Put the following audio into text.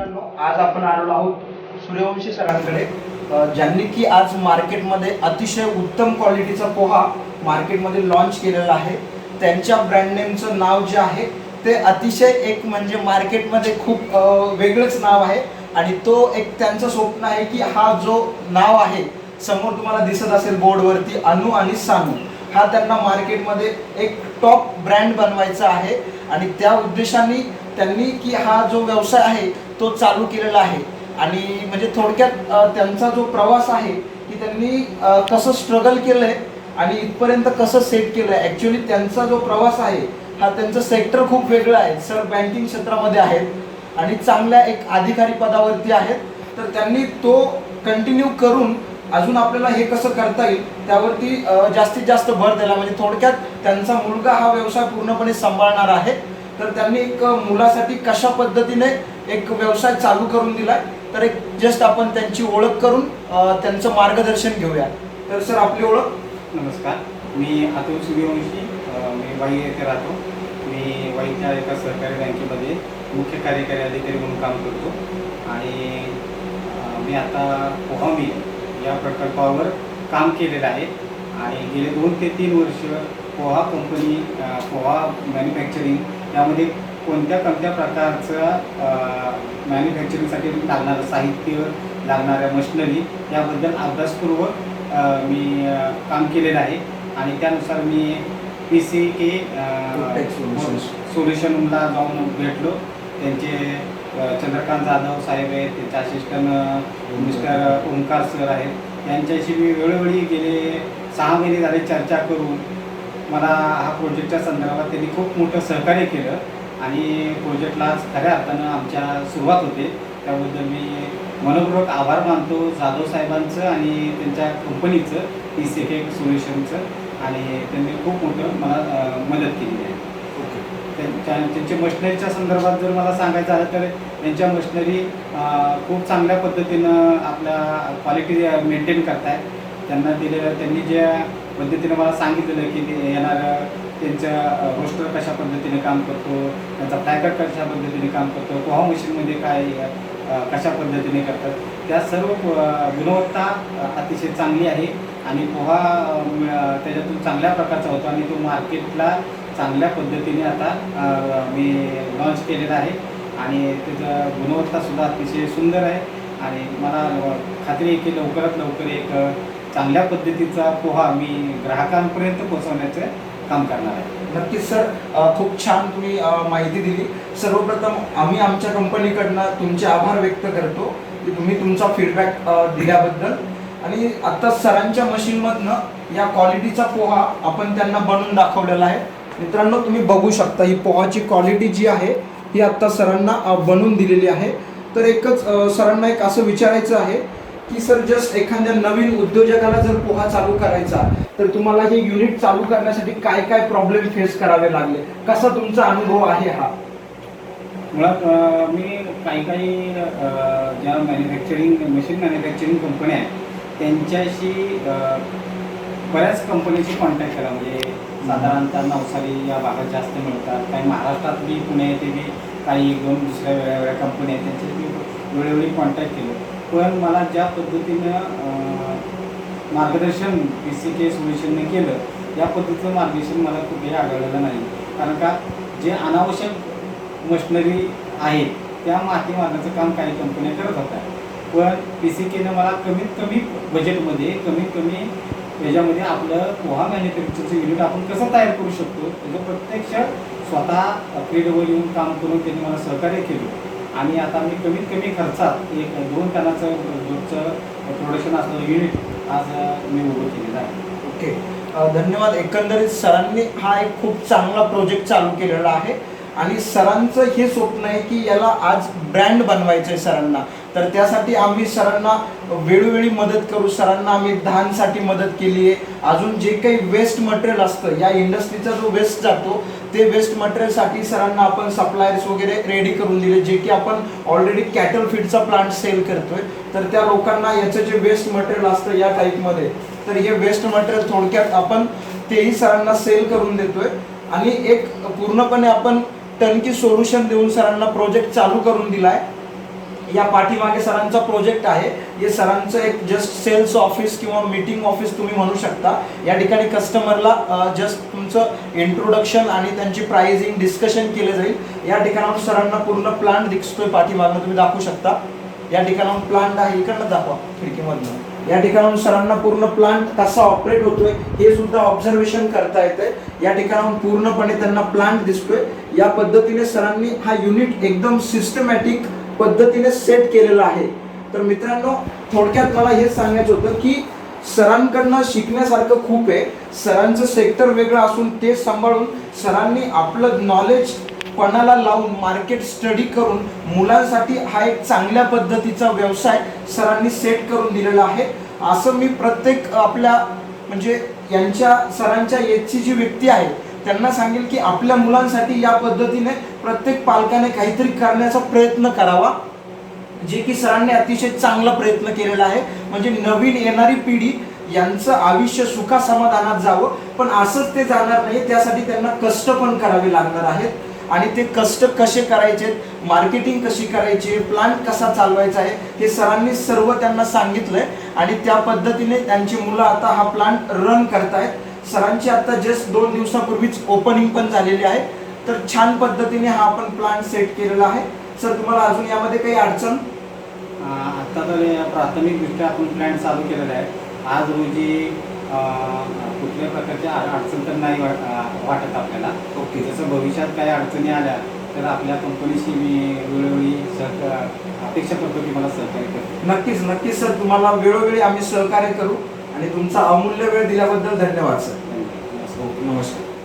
मित्रांनो आज आपण आलेलो आहोत सूर्यवंशी सरांकडे. ज्यांनी की आज मार्केटमध्ये अतिशय उत्तम क्वालिटीचा पोहा मार्केटमध्ये लॉन्च केलेला आहे. त्यांच्या ब्रँड नेमचं नाव जे आहे ते अतिशय एक म्हणजे मार्केटमध्ये खूप वेगळंच नाव आहे. आणि तो एक त्यांचं स्वप्न आहे की हा जो नाव आहे समोर तुम्हाला दिसत असेल बोर्डवरती अनु आणि सानू. हा त्यांना मार्केटमध्ये एक टॉप ब्रँड बनवायचा आहे. आणि त्या उद्देशाने त्यांनी की हा जो व्यवसाय आहे तो चालू केलेला आहे. आणि म्हणजे थोडक्यात त्यांचा जो प्रवास आहे की त्यांनी कसं स्ट्रगल केलं आहे आणि इथपर्यंत कसं सेट केलं आहे ॲक्च्युली त्यांचा जो प्रवास आहे हा त्यांचं सेक्टर खूप वेगळं आहे. सर बँकिंग क्षेत्रामध्ये आहेत आणि चांगल्या एक अधिकारी पदावरती आहेत. तर त्यांनी तो कंटिन्यू करून अजून आपल्याला हे कसं करता येईल त्यावरती जास्तीत जास्त भर दिला म्हणजे थोडक्यात त्यांचा मुलगा हा व्यवसाय पूर्णपणे सांभाळणार आहे. तर त्यांनी एक मुलासाठी कशा पद्धतीने एक व्यवसाय चालू करून दिलाय तर एक जस्ट आपण त्यांची ओळख करून त्यांचं मार्गदर्शन घेऊया. तर सर आपली ओळख? नमस्कार. मी अतुल सूर्यवंशी मी वाई येथे राहतो. मी वाईच्या एका सहकारी बँकेमध्ये मुख्य कार्यकारी अधिकारी म्हणून काम करतो. आणि मी आता पोहा या प्रकल्पावर काम केलेलं आहे. आणि गेले दोन ते तीन वर्ष पोहा कंपनी पोहा मॅन्युफॅक्चरिंग यामध्ये कोणत्या कोणत्या प्रकारचं मॅन्युफॅक्चरिंगसाठी लागणारं साहित्य लागणाऱ्या मशिनरी याबद्दल अभ्यासपूर्वक मी काम केलेलं आहे. आणि त्यानुसार मी पी सी के. सोल्युशनला जाऊन भेटलो. त्यांचे चंद्रकांत जाधव साहेब आहेत त्यांचे असिस्टंट मिस्टर ओंकार सर आहेत. यांच्याशी मी वेळोवेळी गेले सहा महिने झाले चर्चा करून मला हा प्रोजेक्टच्या संदर्भात त्यांनी खूप मोठं सहकार्य केलं आणि प्रोजेक्टला खऱ्या अर्थानं आमच्या सुरुवात होते. त्याबद्दल मी मनपूर्वक आभार मानतो जाधव साहेबांचं आणि त्यांच्या कंपनीचं पी सी के सोल्युशनचं आणि त्यांनी खूप मोठं मला मदत केली आहे. त्यांच्या त्यांच्या मशिनरीच्या संदर्भात जर मला सांगायचं झालं तर त्यांच्या मशिनरी खूप चांगल्या पद्धतीनं आपल्या क्वालिटी मेंटेन करतायत. त्यांना दिलेलं त्यांनी ज्या पद्धतीने मला सांगितलेलं की ते येणारं त्यांचं रोस्टर कशा पद्धतीने काम करतो त्यांचा फ्लॅकर कशा पद्धतीने काम करतो पोहा मशीनमध्ये काय कशा पद्धतीने करतात. त्या सर्व गुणवत्ता अतिशय चांगली आहे आणि पोहा त्याच्यातून चांगल्या प्रकारचा होतो आणि तो मार्केटला चांगल्या पद्धतीने आता मी लॉन्च केलेला आहे. आणि त्याचं गुणवत्तासुद्धा अतिशय सुंदर आहे. आणि मला खात्री आहे की लवकरात लवकर एक चांगल्या पद्धतीचा पोहा मी ग्राहकांपर्यंत पोहोचवण्याचे काम करणार आहे. नक्कीच सर. खूप छान तुम्ही माहिती दिली. सर्वप्रथम आम्ही आमच्या कंपनीकडनं तुमचे आभार व्यक्त करतो की तुम्ही तुमचा फीडबॅक दिल्याबद्दल. आणि आत्ता सरांच्या मशीनमधनं या क्वालिटीचा पोहा आपण त्यांना बनवून दाखवलेला आहे. मित्रांनो तुम्ही बघू शकता ही पोहाची क्वालिटी जी आहे ही आत्ता सरांना बनवून दिलेली आहे. तर एकच सरांना एक असं विचारायचं आहे की सर जस्ट एखाद्या नवीन उद्योजकाला जर पोहा चालू करायचा तर तुम्हाला हे युनिट चालू करण्यासाठी काय काय प्रॉब्लेम फेस करावे लागले? कसा तुमचा अनुभव आहे हा? मुळात मी काही काही ज्या मॅन्युफॅक्चरिंग मशीन मॅन्युफॅक्चरिंग कंपन्या आहेत त्यांच्याशी बऱ्याच कंपनीशी कॉन्टॅक्ट केला म्हणजे साधारणतः नवसारी या भागात जास्त मिळतात. काही महाराष्ट्रात बी पुणे येथे बी काही एक दोन दुसऱ्या वेगळ्या वेगळ्या कंपन्या आहेत त्यांच्याशी मी वेळोवेळी कॉन्टॅक्ट केलं. पण मला ज्या पद्धतीनं मार्गदर्शन पी सी के सोल्युशनने केलं या पद्धतीचं मार्गदर्शन मला कुठेही आढळलेलं नाही. कारण का जे अनावश्यक मशिनरी आहे त्या माती मारण्याचं काम काही कंपन्या करत होत्या. पण पी सी केनं मला कमीत कमी बजेटमध्ये कमीत कमी याच्यामध्ये आपलं पोहा मॅन्युफॅक्चरचं युनिट आपण कसं तयार करू शकतो त्याचं प्रत्यक्ष स्वतः फील्डवर येऊन काम करून त्यांनी मला सहकार्य केलं. आणि आता मी कमीत कमी खर्चात एक दोन टनाचं दूधचं प्रोडक्शन असलेलं युनिट आज मी उभं केलेलं आहे. ओके. धन्यवाद. एकंदरीत सरांनी हा एक खूप चांगला प्रोजेक्ट चालू केलेला आहे. आणि सरांचं हे स्वप्न आहे की याला आज ब्रँड बनवायचं आहे सरांना. तर त्यासाठी आम्ही सरांना वेळोवेळी मदत करू. सरांना आम्ही धानसाठी मदत केली आहे. अजून जे काही वेस्ट मटेरियल असतं या इंडस्ट्रीचा जो वेस्ट जातो ते वेस्ट मटेरियलसाठी सरांना आपण सप्लायर्स वगैरे रेडी करून दिले जे की आपण ऑलरेडी कॅटल फीडचा प्लांट सेल करतोय. तर त्या लोकांना याचं जे वेस्ट मटेरियल असतं या टाईपमध्ये तर हे वेस्ट मटेरियल थोडक्यात आपण तेही सरांना सेल करून देतोय. आणि एक पूर्णपणे आपण टनकी सोल्युशन देऊन सरांना प्रोजेक्ट चालू करून दिलाय. या पाठीमागे सरांचा प्रोजेक्ट आहे. हे सरांचं एक जस्ट सेल्स ऑफिस किंवा मीटिंग ऑफिस तुम्ही म्हणू शकता. या ठिकाणी कस्टमरला जस्ट तुमचं इंट्रोडक्शन आणि त्यांची प्राइसिंग डिस्कशन केलं जाईल. या ठिकाणाहून सरांना पूर्ण प्लांट दिसतोय पाठीमागनं तुम्ही दाखवू शकता. या ठिकाणाहून प्लांट आहे. इकडनं दाखवा खिडकीमधनं. या ठिकाणाहून सरांना पूर्ण प्लांट कसा ऑपरेट होतोय हे सुद्धा ऑब्झर्वेशन करता येतंय. या ठिकाणाहून पूर्णपणे त्यांना प्लांट दिसतोय. या पद्धतीने सरांनी हा युनिट एकदम सिस्टमॅटिक पद्धतीने सेट केलेलं आहे. तर मित्रांनो थोडक्यात मला हे सांगायचं होतं की सरांकडनं शिकण्यासारखं खूप आहे. सरांचं सेक्टर वेगळं असून ते सांभाळून सरांनी आपलं नॉलेज पणाला लावून मार्केट स्टडी करून मुलांसाठी हा एक चांगल्या पद्धतीचा व्यवसाय सरांनी सेट करून दिलेला आहे. असं मी प्रत्येक आपल्या म्हणजे यांच्या सरांच्या एजची जी व्यक्ती आहे त्यांना सांगेल की आपल्या मुलांसाठी या पद्धतीने प्रत्येक पालकाने काहीतरी करण्याचा प्रयत्न करावा. जे की सरांनी अतिशय चांगला प्रयत्न केलेला आहे. म्हणजे नवीन येणारी पिढी यांचं आयुष्य सुखा समाधानात जावं. पण असंच ते जाणार नाही त्यासाठी त्यांना कष्ट पण करावे लागणार आहेत. आणि ते कष्ट कसे करायचे मार्केटिंग कशी करायची प्लांट कसा चालवायचा आहे हे सरांनी सर्व त्यांना सांगितलंय. आणि त्या पद्धतीने त्यांची मुलं आता हा प्लांट रन करतायत. सरांची आता जस्ट दोन दिवसापूर्वीच ओपनिंग पण झालेली आहे. तर छान पद्धतीने हा आपण प्लांट सेट केलेला आहे. सर तुम्हाला अजून यामध्ये काही अडचण? आत्ता तर प्राथमिकदृष्ट्या आपण प्लॅन चालू केलेला आहे. आज रोजी कुठल्याही प्रकारची अड- अडचण तर नाही वाटत आपल्याला. ओके. जसं भविष्यात काही अडचणी आल्या तर आपल्या कंपनीशी मी वेळोवेळी सहकार अपेक्षा करतो की मला सहकार्य करतो नक्कीच नक्कीच सर. तुम्हाला वेळोवेळी आम्ही सहकार्य करू. आणि तुमचा अमूल्य वेळ दिल्याबद्दल धन्यवाद सर धन्यवाद. नमस्कार